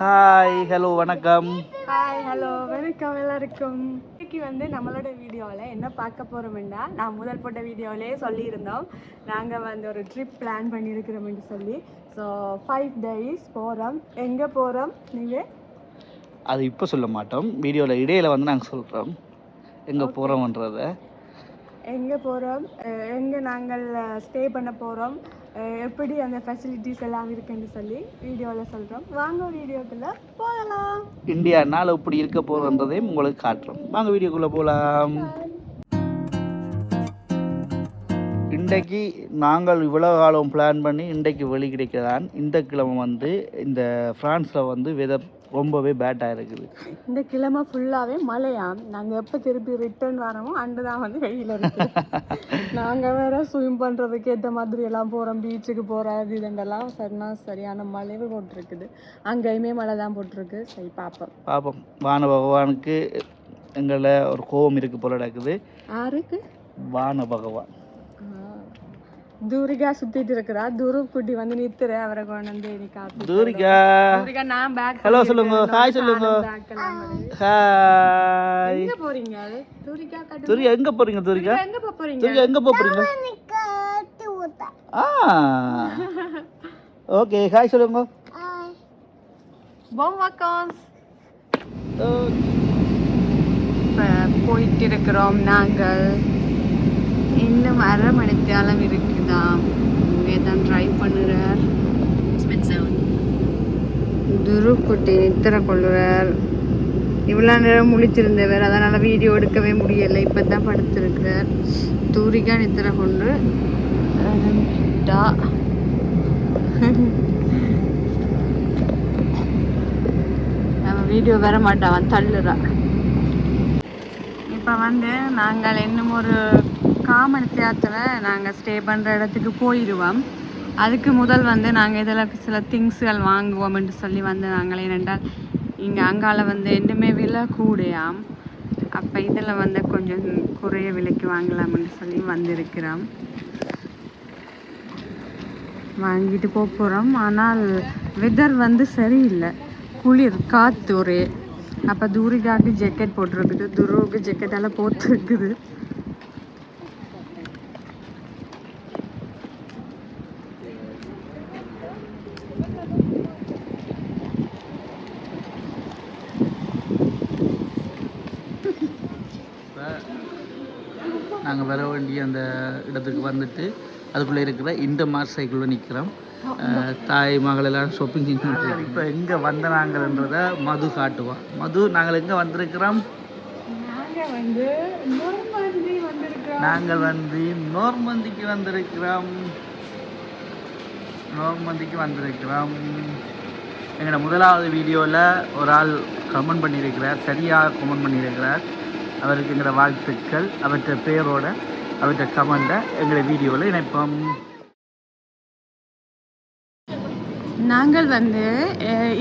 Hi hello வணக்கம். Hi hello வணக்கம் எல்லாருக்கும். இன்னைக்கு வந்து நம்மளோட வீடியோவில் என்ன பார்க்க போகிறோம்னா நான் முதல் போட்ட வீடியோவிலே சொல்லியிருந்தோம். நாங்கள் வந்து ஒரு ட்ரிப் பிளான் பண்ணியிருக்கிறோம்னு சொல்லி. ஸோ ஃபைவ் டேஸ் போகிறோம் எங்கே போகிறோம் நீங்கள் அது இப்போ சொல்ல மாட்டோம். வீடியோவில் இடையில வந்து நாங்கள் சொல்கிறோம் எங்கே போகிறோம்ன்றத எங்கே போகிறோம் எங்கே நாங்கள் ஸ்டே பண்ண போகிறோம் எப்படி அந்த ஃபெசிலிட்டிஸ் எல்லாம் இருக்குன்னு சொல்லி வீடியோவில் சொல்கிறோம் வாங்க வீடியோக்குள்ளே போகலாம். இந்தியானால இப்படி இருக்க போகிறோன்றதையும் உங்களுக்கு காட்டுறோம். வாங்க வீடியோக்குள்ளே போகலாம். இன்றைக்கு நாங்கள் இவ்வளோ காலம் பிளான் பண்ணி இன்றைக்கு வெளி கிடைக்கிறான். இந்த கிழமை வந்து இந்த ஃப்ரான்ஸில் வந்து வெதர் ரொம்பவே பேட்டாக இருக்குது. இந்த கிழமை ஃபுல்லாகவே மழையாம் நாங்கள் எப்போ திருப்பி ரிட்டர்ன் வரோமோ அண்டு தான் வந்து வெயில் இருக்கு. நாங்கள் வேற ஸ்விம் பண்ணுறதுக்கு ஏற்ற மாதிரி எல்லாம் போகிறோம் பீச்சுக்கு போகிறது இதுண்டெல்லாம் சரினா சரியான மழைவு போட்டிருக்குது. அங்கேயுமே மழை தான் போட்டிருக்கு. சரி பார்ப்போம் பார்ப்போம் வான பகவானுக்கு எங்களை ஒரு கோபம் இருக்கு போல நடக்குது. யாருக்கு? வான பகவான். தூரிகா சுத்திட்டு இருக்கிறா. துரு குட்டி வந்து நித்துற அவரை கொண்டு வந்து இன்னைக்கு தூரிகா. தூரிகா நான் பேக் Hello சொல்லுங்க. Hi சொல்லுங்க. ஹாய் எங்க போறீங்க? தூரிகா கட்டு துரியா எங்கே போகிறீங்க துரிகா? எங்க போறீங்க? துரியா எங்கே போகிறீங்க ஆ. ஓகே ஹாய் சொல்லுங்க. Vacances. இப்போ போயிட்டு இருக்கிறோம் நாங்கள். இன்னும் அரை மணித்தியாலம் இருக்குதாம் இங்கே தான் ட்ரை பண்ணுறார். துருக்குட்டி நித்திர கொள்ளுறார். இவ்வளோ நேரம் முழிச்சிருந்தவர் அதனால் வீடியோ எடுக்கவே முடியலை. இப்போ தான் படுத்திருக்கிறார். தூரிகா நித்திர கொண்டு டா நம்ம வீடியோ வர மாட்டான் தள்ளுறா இப்போ வந்து நாங்கள் இன்னும் ஒரு காமன் தியாத்தில் நாங்கள் ஸ்டே பண்ணுற இடத்துக்கு போயிடுவோம் அதுக்கு முதல் வந்து நாங்கள் இதில் சில திங்ஸ்கள் வாங்குவோம்னு சொல்லி வந்து நாங்கள் ஏனென்றால் இங்கே அங்கால வந்து இன்னுமே விலை கூடையாம். அப்போ இதில் வந்து கொஞ்சம் குறைய விலைக்கு வாங்கலாம்னு சொல்லி வந்திருக்கிறோம். வாங்கிட்டு போக போகிறோம் ஆனால் வெதர் வந்து சரியில்லை. குளிர் காற்று ஒரே. அப்போ தூரிகாக்கு ஜெக்கெட் போட்டிருக்குது. துருவுக்கு ஜெக்கெட்டால் போட்டிருக்குது. நாங்கள் வர வேண்டிய அந்த இடத்துக்கு வந்துட்டு அதுக்குள்ளே இருக்கிற இந்த மார் சைக்கிளில் நிற்கிறோம் தாய் மகள் எல்லாம் ஷாப்பிங் செஞ்சு இப்போ எங்கே வந்த நாங்கள்ன்றத மது காட்டுவோம் மது நாங்கள் எங்கே வந்திருக்கிறோம்? நாங்கள் வந்து நோர்மந்தி வந்திருக்கிறோம். நாங்கள் வந்து நோர்மந்திக்கு வந்திருக்கிறோம். நோர்மந்திக்கு வந்திருக்கிறோம். எங்களோட முதலாவது வீடியோவில் ஒரு ஆள் கமெண்ட் பண்ணியிருக்கிறார். சரியாக கமெண்ட் பண்ணியிருக்கிறார். அவருக்கு எங்களோட வாழ்த்துக்கள் அவற்றை பேரோட அவற்றை கமெண்ட்டை எங்களோட வீடியோவில் இணைப்போம். நாங்கள் வந்து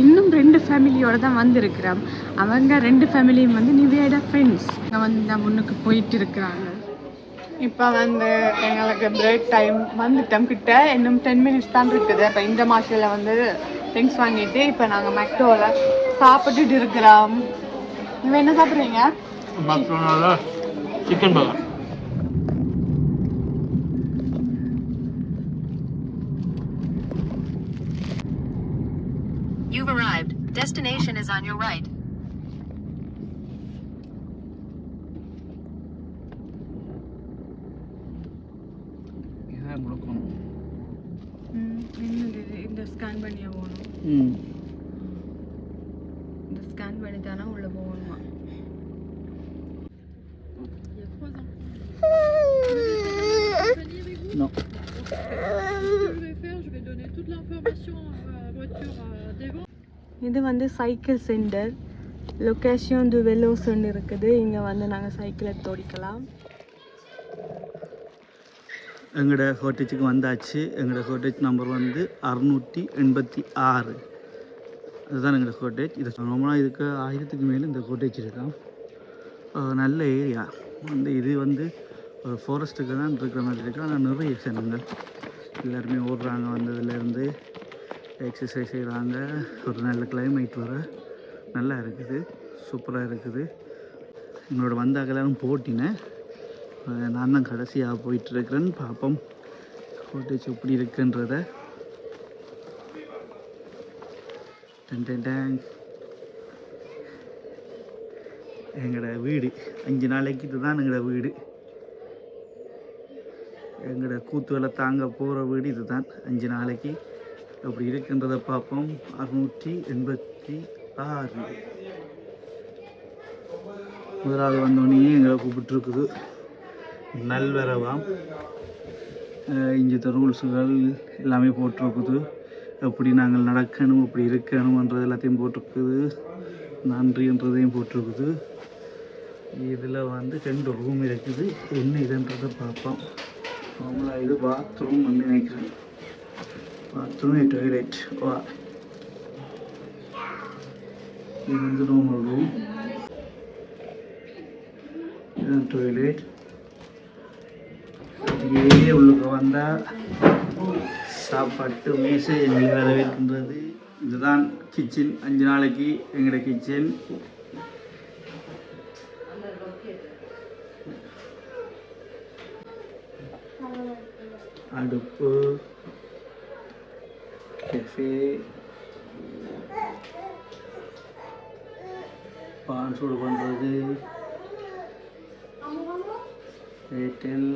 இன்னும் ரெண்டு ஃபேமிலியோட தான் வந்திருக்கிறோம். அவங்க ரெண்டு ஃபேமிலியும் வந்து நிவியோட ஃப்ரெண்ட்ஸ் வந்து தான் முன்னுக்கு போயிட்டு இருக்கிறாங்க. இப்போ வந்து எங்களுக்கு பிரேக் டைம் வந்துட்டோம் கிட்ட. இன்னும் டென் மினிட்ஸ் தான் இருக்குது. இப்போ இந்த மாசில் வந்து திங்ஸ் வாங்கிட்டு இப்போ நாங்கள் மெக்டோவில் சாப்பிட்டுட்டு இருக்கிறோம். நீங்கள் என்ன சாப்பிட்றீங்க? Chicken burger You've arrived. Destination is on your right. இதான் முழுக்கணும் இந்த ஸ்கேன் பண்ணியே போகணும் ம் இந்த ஸ்கேன் பண்ணி தானே உள்ளே போகணுமா இது வந்து சைக்கிள் சென்டர் லொக்கேஷன் டு வெலோஸ்ன்னு இருக்குது. இங்கே வந்து நாங்கள் சைக்கிளை தோடிக்கலாம். எங்களோட ஹோட்டேஜுக்கு வந்தாச்சு. எங்களோட ஹோட்டேஜ் நம்பர் வந்து அறுநூற்றி எண்பத்தி ஆறு. அதுதான் எங்களோட ஹோட்டேஜ் இது நார்மலாக இதுக்கு ஆயிரத்துக்கு மேலே இந்த ஹோட்டேஜ் இருக்கான் நல்ல ஏரியா வந்து இது வந்து ஃபாரஸ்ட்டுக்கு தான் இருக்கிற மாதிரி இருக்குது ஆனால் நிறைய ஜனங்கள் எல்லாருமே ஓடுறாங்க வந்ததுலேருந்து எக்ஸசைஸ் செய்கிறாங்க ஒரு நல்ல கிளைமேட் வர நல்லா இருக்குது சூப்பராக இருக்குது. எங்களோட வந்த எல்லாரும் போட்டினேன் நான் தான் கடைசியாக போயிட்டுருக்கிறேன் பார்ப்போம் ஃபோட்டேஜ் எப்படி இருக்குன்றத. டன் டன் டேங் எங்களோட வீடு அஞ்சு நாளைக்கு இதுதான் எங்களோட வீடு. எங்களோட கூத்து வேலை தாங்க போகிற வீடு இதுதான். அஞ்சு நாளைக்கு அப்படி இருக்கின்றதை பார்ப்போம். அறுநூற்றி எண்பத்தி ஆறு. முதலாவது வந்தோடனே எங்களை கூப்பிட்டுருக்குது. நல்வரவாம். இங்கே ரூல்ஸுகள் எல்லாமே போட்டிருக்குது. எப்படி நாங்கள் நடக்கணும் எப்படி இருக்கணும்ன்றது எல்லாத்தையும் போட்டிருக்குது. நன்றின்றதையும் போட்டிருக்குது. இதில் வந்து ரெண்டு ரூம் இருக்குது. என்ன இதுன்றதை பார்ப்போம். ஃபார்முலா இது பாத்ரூம் வந்து நினைக்கிறேன். பாத்ரூம் டாய்லெட் வா. இது வந்து நார்மல் ரூம் இதுதான் டாய்லெட் அப்படியே உள்ளுக்கு வந்தால் சாப்பாட்டு மேசை எங்களை வரவேற்கின்றது. இதுதான் கிச்சன் அஞ்சு நாளைக்கு எங்களோட kitchen அடுப்பு கெஃபே பான் சூடு பண்ணுறது ஏர்டெல்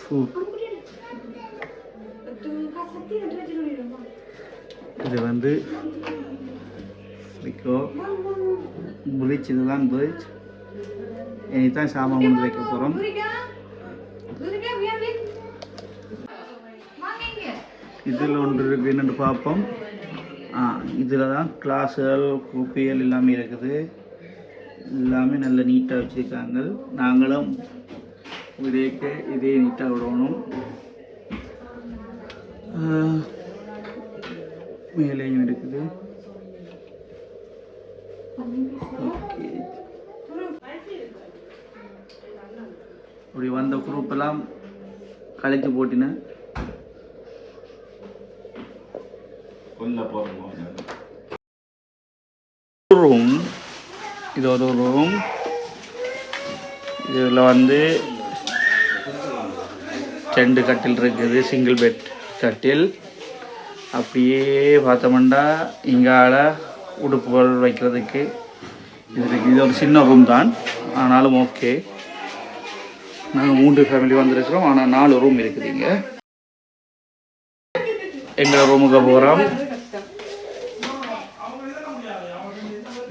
ஃபுட் இது வந்து ஃப்ளிக்கோ பிரிட்ஜ் இதுதான் பிரிட்ஜ் இனி தான் சாமான் கொண்டு வைக்க போகிறோம் இதில் ஒன்று இருக்குது என்னென்னு பார்ப்போம். ஆ இதில் தான் கிளாஸுகள் குப்பைகள் எல்லாமே இருக்குது. எல்லாமே நல்ல நீட்டாக வச்சுருக்காங்க. நாங்களும் விடையக்க இதே நீட்டாக விடணும். மேலேயும் இருக்குது. ஓகே. அப்படி வந்த குரூப்பெல்லாம் குரூப் போட்டினேன் உள்ள போட்டினேன் ரூம் இது ஒரு ரூம் இதில் வந்து ரெண்டு கட்டில் இருக்குது சிங்கிள் பெட் கட்டில். அப்படியே பார்த்தோம்னா இங்கால உடுப்புகள் வைக்கிறதுக்கு இது இருக்குது இது ஒரு சின்ன ரூம் தான். ஆனாலும் ஓகே நாங்கள் மூன்று ஃபேமிலி வந்திருக்கிறோம். ஆனால் நாலு ரூம் இருக்குது இங்கே. எங்கள் ரூமுக்கு போகிறோம்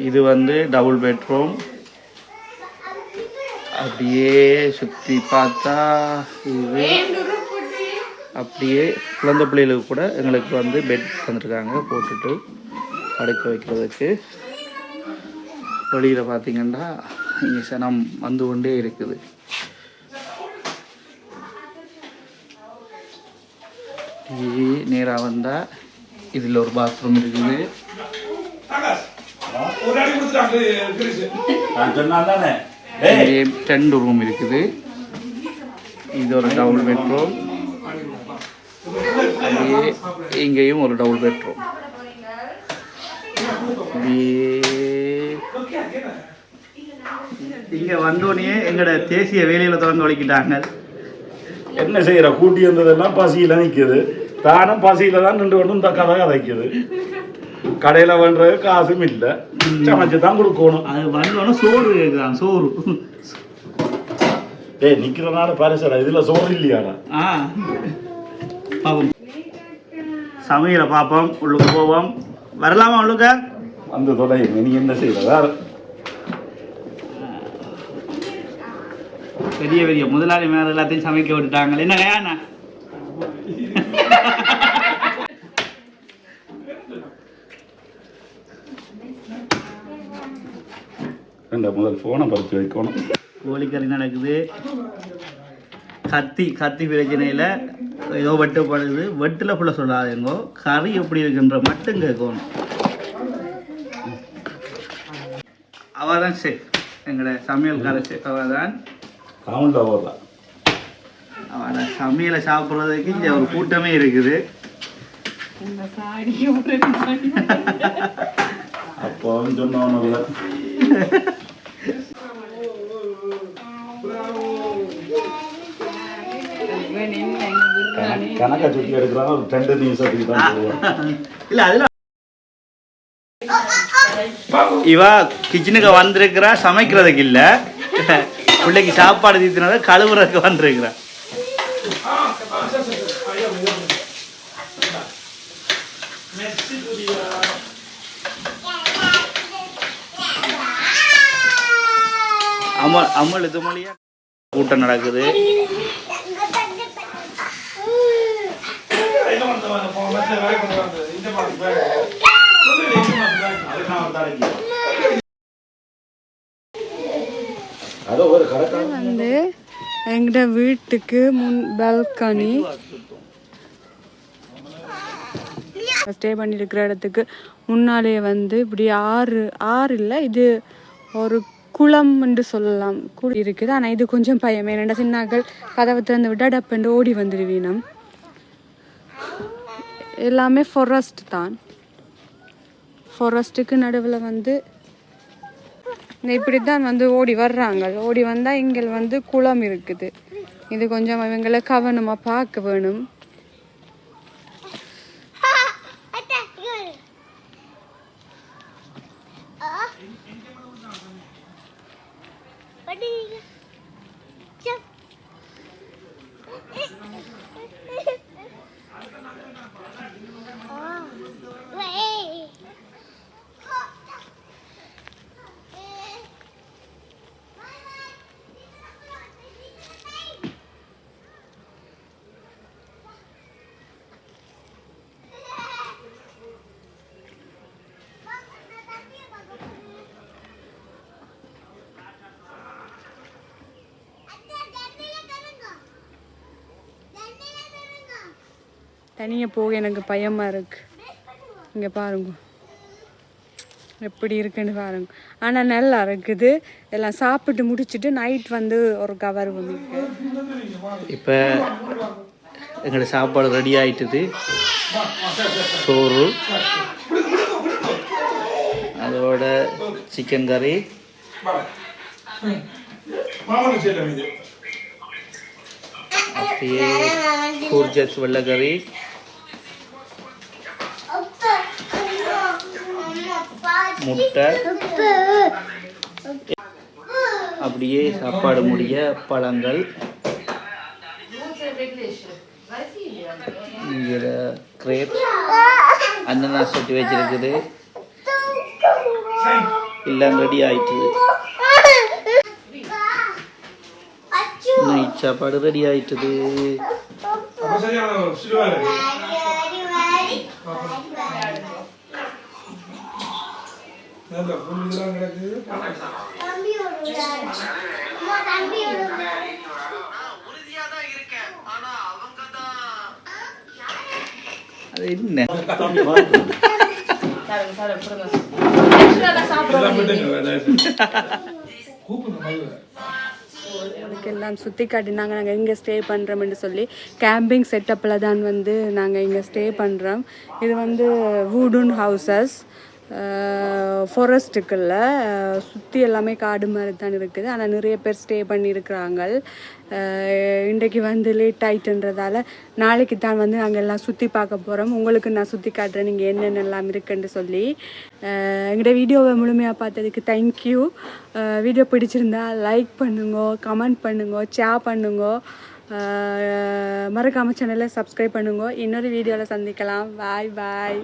இது வந்து டபுள் பெட்ரூம் அப்படியே சுற்றி பார்த்தா இது அப்படியே குழந்த பிள்ளைகளுக்கு கூட எங்களுக்கு வந்து பெட் தந்துருக்காங்க போட்டுட்டு படுக்க வைக்கிறதுக்கு. வெளியில் பார்த்தீங்கன்னா இங்கே சனம் வந்து கொண்டே இருக்குது. நேராக வந்தால் இதில் ஒரு பாத்ரூம் இருக்குது. இங்கே ரெண்டு ரூம் இருக்குது. இது ஒரு டபுள் பெட்ரூம் இங்கேயும் ஒரு டபுள் பெட்ரூம் இங்க. வந்தோடனே எங்களோட தேசிய வேலையில தொடர்ந்து ஒழிக்கிட்டாங்க. என்ன செய்யற? கூட்டி வந்ததெல்லாம் பசியில நிக்குது. தானும் பசியில தான் நின்று கொண்டு இந்த கதை கதைக்குது கடையில பண்றது காசும் இல்ல. சமைச்சு தான் கொடுக்கணும். அது வந்தோடனே சோறு கேட்குறான் சோறு. ஏய் நிக்கிறனால பரிசடா இதுல சோறு இல்லையாடா? ஆ. பாப்போம். சமையலை பார்ப்போம் உள்ளுக்கு போவோம். வரலாமா உள்ளுக்க? அந்த தொலை நீ என்ன செய்யற வேற. பெரிய பெரிய முதலாளி மேல எல்லாத்தையும் சமைக்க விட்டுட்டாங்க என்ன கல்யாணா ரெண்ட முதல் போனை பறிச்சு வைக்கணும். கோழிக்கறி நடக்குது. கத்தி கத்தி பிரச்சனையில் ஏதோ வெட்டுப்படுது வெட்டில் புள்ள சொல்லாதீங்கோ கறி எப்படி இருக்குன்ற மட்டும் கேட்கணும். அவள் தான் ஷெஃப் எங்களோட சமையல்கார ஷெஃப் அவள் தான் கவுண்ட ஓடுறா அவட சமையலை சாப்பிட்றதுக்கு இங்கே ஒரு கூட்டமே இருக்குது. அப்போ சொன்னவனில்ல கணக்கா சுத்தி எடுக்கிறாங்க ஒரு ரெண்டு நிமிஷத்துக்கு தான் போவோம் இல்லை அதில் இவா கிச்சனுக்கு வந்திருக்கிறா சமைக்கிறதுக்கு இல்ல. பிள்ளைக்கு சாப்பாடு தீத்தினால கழுவுறதுக்கு வந்திருக்கிறா. அமல் அமல் இது மொழியா கூட்டம் நடக்குது அதோ ஒரு கரெக்டாக வந்து எங்கட வீட்டுக்கு முன் பால்கனி ஸ்டே பண்ணியிருக்கிற இடத்துக்கு முன்னாலே வந்து இப்படி ஆறு ஆறு இல்லை இது ஒரு குளம் என்று சொல்லலாம். குளி இருக்குது ஆனால் இது கொஞ்சம் பயம். ஏன்னா சின்னாக்கள் கதவை திறந்து விட்டா டப்பண்டு ஓடி வந்துடுவீனம். எல்லாமே ஃபாரஸ்ட் தான். ஃபாரஸ்ட்டுக்கு நடுவில் வந்து இப்படி தான் வந்து ஓடி வர்றாங்க. ஓடி வந்தால் இங்கே வந்து குளம் இருக்குது. இது கொஞ்சம் இவங்களை கவனமாக பார்க்க வேணும். தனியாக போக எனக்கு பயமாக இருக்கு. இங்கே பாருங்க. எப்படி இருக்குன்னு பாருங்க. ஆனால் நல்லா இருக்குது. எல்லாம் சாப்பிட்டு முடிச்சுட்டு நைட் வந்து ஒரு கவர் வந்து இப்போ எங்களோட சாப்பாடு ரெடி ஆயிட்டுது. சோறு. அதோட சிக்கன் கறி அப்படியே கூர்ஜத் வெள்ளைக்கறி முட்டை. அப்படியே சாப்பாடு முடிய பழங்கள். இங்கே கிரேப் அன்னனாஸ் சொட்டி வச்சிருக்குது. எல்லாம் ரெடி ஆயிட்டுது நைட் சாப்பாடு ரெடி ஆயிட்டுது. அது என்ன? அதுக்கெல்லாம் சுற்றி காட்டினாங்க நாங்கள் இங்கே ஸ்டே பண்ணுறோம்னு சொல்லி கேம்பிங் செட்டப்பில் தான் வந்து நாங்கள் இங்கே ஸ்டே பண்ணுறோம் இது வந்து வூடுன் ஹவுசஸ் ஃபாரஸ்ட்டுக்குள்ள சுற்றி எல்லாமே காடு மாதிரி தான் இருக்குது. ஆனால் நிறைய பேர் ஸ்டே பண்ணியிருக்கிறாங்க. இன்றைக்கு வந்து லேட் ஆயிட்டுன்றதால நாளைக்கு தான் வந்து நாங்கள் எல்லாம் சுற்றி பார்க்க போகிறோம் உங்களுக்கு நான் சுற்றி காட்டுறேன். நீங்கள் என்னென்னலாம் இருக்குன்னு சொல்லி. அஹ் எங்களோட வீடியோவை முழுமையாக பார்த்ததுக்கு தேங்க்யூ வீடியோ பிடிச்சிருந்தா லைக் பண்ணுங்க கமெண்ட் பண்ணுங்க ஷேர் பண்ணுங்க. மறக்காமல் சேனலை சப்ஸ்கிரைப் பண்ணுங்க. இன்னொரு வீடியோவில் சந்திக்கலாம். பாய் பாய்